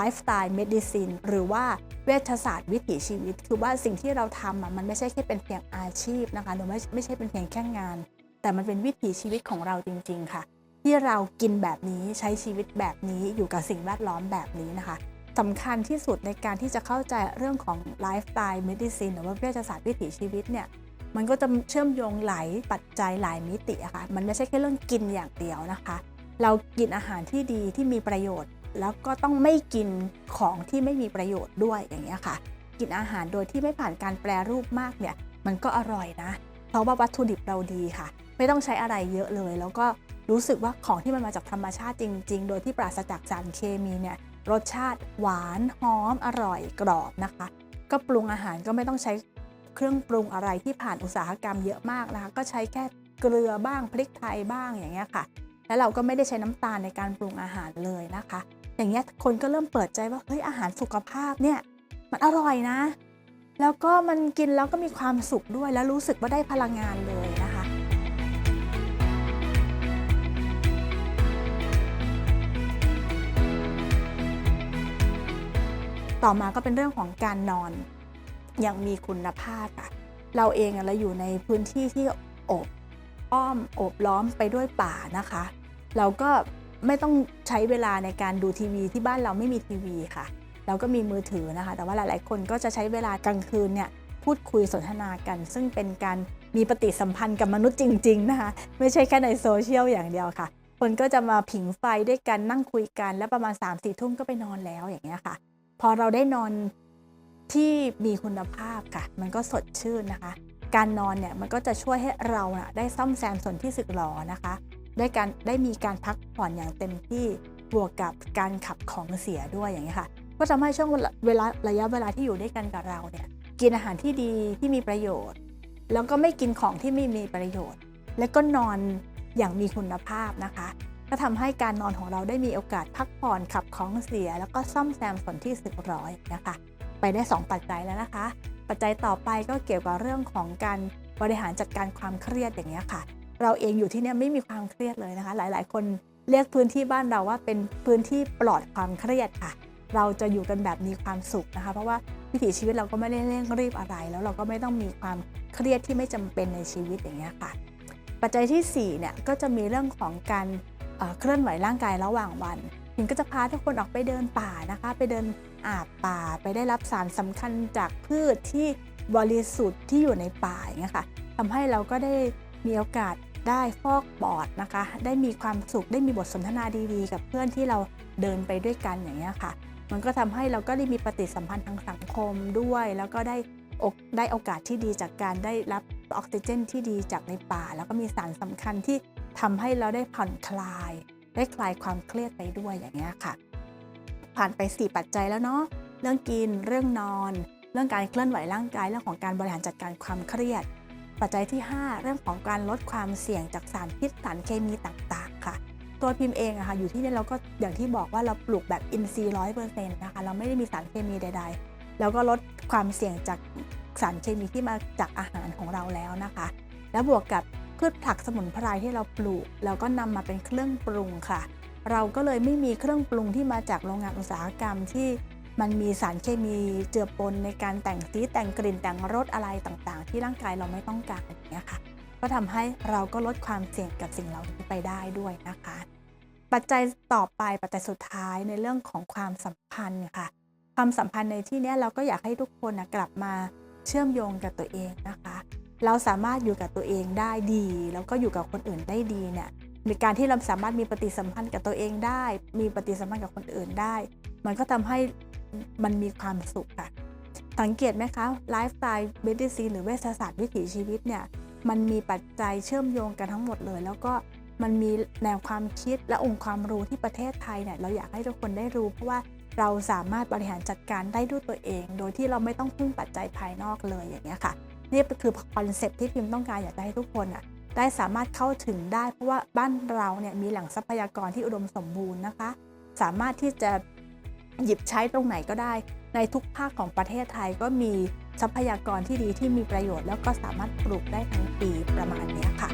ไลฟ์สไตล์เมดิซินหรือว่าเวชศาสตร์วิถีชีวิต คือว่าสิ่งที่เราทำอะมันไม่ใช่แค่เป็นเพียงอาชีพนะคะหรือไม่ไม่ใช่เป็นเพียงแค่งาน แต่มันเป็นวิถีชีวิตของเราจริง ๆ ค่ะ ที่เรากินแบบนี้ใช้ชีวิตแบบนี้อยู่กับสิ่งแวดล้อมแบบนี้นะคะสำคัญที่สุดในการที่จะเข้าใจเรื่องของไลฟ์สไตล์เมดิซินหรือว่าเวชศาสตร์วิถีชีวิตเนี่ยมันก็จะเชื่อมโยงหลายปัจจัยหลายมิติอะค่ะมันไม่ใช่แค่เรื่องกินอย่างเดียวนะคะ เรากินอาหารที่ดีที่มีประโยชน์ แล้วก็ต้องไม่กินของที่ไม่มีประโยชน์ด้วยอย่างเงี้ยค่ะ กินอาหารโดยที่ไม่ผ่านการแปรรูปมากเนี่ย มันก็อร่อยนะ เพราะว่าวัตถุดิบเราดีค่ะ ไม่ต้องใช้อะไรเยอะเลย แล้วก็รู้สึกว่าของที่มันมาจากธรรมชาติจริง ๆ โดยที่ปราศจากสารเคมีเนี่ยรสชาติหวานหอมอร่อยกรอบนะคะ ก็ปรุงอาหารก็ไม่ต้องใช้เครื่องปรุงอะไรที่ผ่านอุตสาหกรรมเยอะมากนะคะ ก็ใช้แค่เกลือบ้างพริกไทยบ้างอย่างเงี้ยค่ะ แล้วเราก็ไม่ได้ใช้น้ำตาลในการปรุงอาหารเลยนะคะ อย่างเงี้ยคนก็เริ่มเปิดใจว่าเฮ้ยอาหารสุขภาพเนี่ยมันอร่อยนะ แล้วก็มันกินแล้วก็มีความสุขด้วยแล้วรู้สึกว่าได้พลังงานเลยนะคะต่อมาก็เป็นเรื่องของการนอนอย่างมีคุณภาพค่ะเราเองเราอยู่ในพื้นที่ที่โอบอ้อมโอบล้อมไปด้วยป่านะคะ เราก็ ไม่ต้องใช้เวลาในการดูทีวีที่บ้านเราไม่มีทีวีค่ะ เราก็มีมือถือนะคะ แต่ว่าหลายๆ คนก็จะใช้เวลากลางคืนเนี่ยพูดคุยสนทนากัน ซึ่งเป็นการมีปฏิสัมพันธ์กับมนุษย์จริง ๆ นะคะ ไม่ใช่แค่ในโซเชียลอย่างเดียวค่ะ คนก็จะมาผิงไฟด้วยกันนั่งคุยกัน แล้วประมาณ3ามสี่ทุ่มก็ไปนอนแล้วอย่างเงี้ยค่ะ พอเราได้นอนที่มีคุณภาพค่ะ มันก็สดชื่นนะคะ การนอนเนี่ยมันก็จะช่วยให้เรานะได้ซ่อมแซมส่วนที่สึกหรอนะคะ ได้การได้มีการพักผ่อนอย่างเต็มที่บวกกับการขับของเสียด้วยอย่างนี้ยค่ะ ก็ทำให้ช่วงเวลาระยะเวลาที่อยู่ด้วยกันกับเราเนี่ยกินอาหารที่ดีที่มีประโยชน์ แล้วก็ไม่กินของที่ไม่มีประโยชน์ และก็นอนอย่างมีคุณภาพนะคะ ก็ทำให้การนอนของเราได้มีโอกาสพักผ่อนขับของเสีย แล้วก็ซ่อมแซมส่วนที่สึกหรอยนะคะ ไปได้ 2 ปัจจัยแล้วนะคะ ปัจจัยต่อไปก็เกี่ยวกับเรื่องของการบริหารจัดการความเครียดอย่างเงี้ยค่ะ เราเองอยู่ที่นี่ไม่มีความเครียดเลยนะคะ หลาย ๆ คนเรียกพื้นที่บ้านเราว่าเป็นพื้นที่ปลอดความเครียดค่ะ เราจะอยู่กันแบบมีความสุขนะคะ เพราะว่าวิถีชีวิตเราก็ไม่ได้เร่งรีบอะไร แล้วเราก็ไม่ต้องมีความเครียดที่ไม่จำเป็นในชีวิตอย่างเงี้ยค่ะ ปัจจัยที่4เนี่ยก็จะมีเรื่องของการเอ่อเคลื่อนไหวร่างกายระหว่างวันพิมก็จะพาทุกคนออกไปเดินป่านะคะ ไปเดินอาบป่าไปได้รับสารสำคัญจากพืชที่บริสุทธิ์ที่อยู่ในป่าอย่างเงี้ยค่ะทำให้เราก็ได้มีโอกาส ได้ฟอกปอดนะคะ ได้มีความสุขได้มีบทสนทนาดีๆ กับเพื่อนที่เราเดินไปด้วยกันอย่างเงี้ยค่ะ มันก็ทำให้เราก็ได้มีปฏิสัมพันธ์ทางสังคมด้วย แล้วก็ได้ได้โอกาสที่ดีจากการได้รับออกซิเจนที่ดีจากในป่า แล้วก็มีสารสำคัญที่ทำให้เราได้ผ่อนคลาย ได้คลายความเครียดไปด้วยอย่างเงี้ยค่ะ ผ่านไป 4 ปัจจัยแล้วเนาะเรื่องกินเรื่องนอน เรื่องการเคลื่อนไหวร่างกายเรื่องของการบริหารจัดการความเครียด ปัจจัยที่ 5 เรื่องของการลดความเสี่ยงจากสารพิษสารเคมีต่างๆ ค่ะ ตัวพิมพ์เองอะค่ะอยู่ที่นี่เราก็อย่างที่บอกว่าเราปลูกแบบอินทรีย์ร้อยเปอร์เซ็นต์นะคะเราไม่ได้มีสารเคมีใด ๆ แล้วก็ลดความเสี่ยงจากสารเคมีที่มาจากอาหารของเราแล้วนะคะ แล้วบวกกับพืชผักสมุนไพรที่เราปลูกแล้วก็นำมาเป็นเครื่องปรุงค่ะ เราก็เลยไม่มีเครื่องปรุงที่มาจากโรงงานอุตสาหกรรมที่ มันมีสารเคมีเจือปนในการแต่งสีแต่งกลิ่นแต่งรสอะไรต่างๆ ที่ร่างกายเราไม่ต้องการอย่างเงี้ยค่ะ ก็ทำให้เราก็ลดความเสี่ยงกับสิ่งเหล่านี้ไปได้ด้วยนะคะ ปัจจัยต่อไปปัจจัยสุดท้ายในเรื่องของความสัมพันธ์ค่ะ ความสัมพันธ์ในที่นี้เราก็อยากให้ทุกคนนะกลับมาเชื่อมโยงกับตัวเองนะคะ เราสามารถอยู่กับตัวเองได้ดี แล้วก็อยู่กับคนอื่นได้ดีเนี่ยในการที่เราสามารถมีปฏิสัมพันธ์กับตัวเองได้ มีปฏิสัมพันธ์กับคนอื่นได้ มันก็ทำให้ มันมีความสุขค่ะ สังเกตไหมคะไลฟ์สไตล์เมดิซีหรือเวชศาสตร์วิถีชีวิตเนี่ยมันมีปัจจัยเชื่อมโยงกันทั้งหมดเลย แล้วก็มันมีแนวความคิดและองค์ความรู้ที่ประเทศไทยเนี่ยเราอยากให้ทุกคนได้รู้ เพราะว่าเราสามารถบริหารจัดการได้ด้วยตัวเอง โดยที่เราไม่ต้องพึ่งปัจจัยภายนอกเลยอย่างเงี้ยค่ะ นี่คือคอนเซ็ปต์ที่พิมพ์ต้องการอยากจะให้ทุกคนอะได้สามารถเข้าถึงได้ เพราะว่าบ้านเราเนี่ยมีแหล่งทรัพยากรที่อุดมสมบูรณ์นะคะ สามารถที่จะ หยิบใช้ตรงไหนก็ได้ ในทุกภาคของประเทศไทยก็มีทรัพยากรที่ดีที่มีประโยชน์ แล้วก็สามารถปลูกได้ทั้งปีประมาณนี้ค่ะ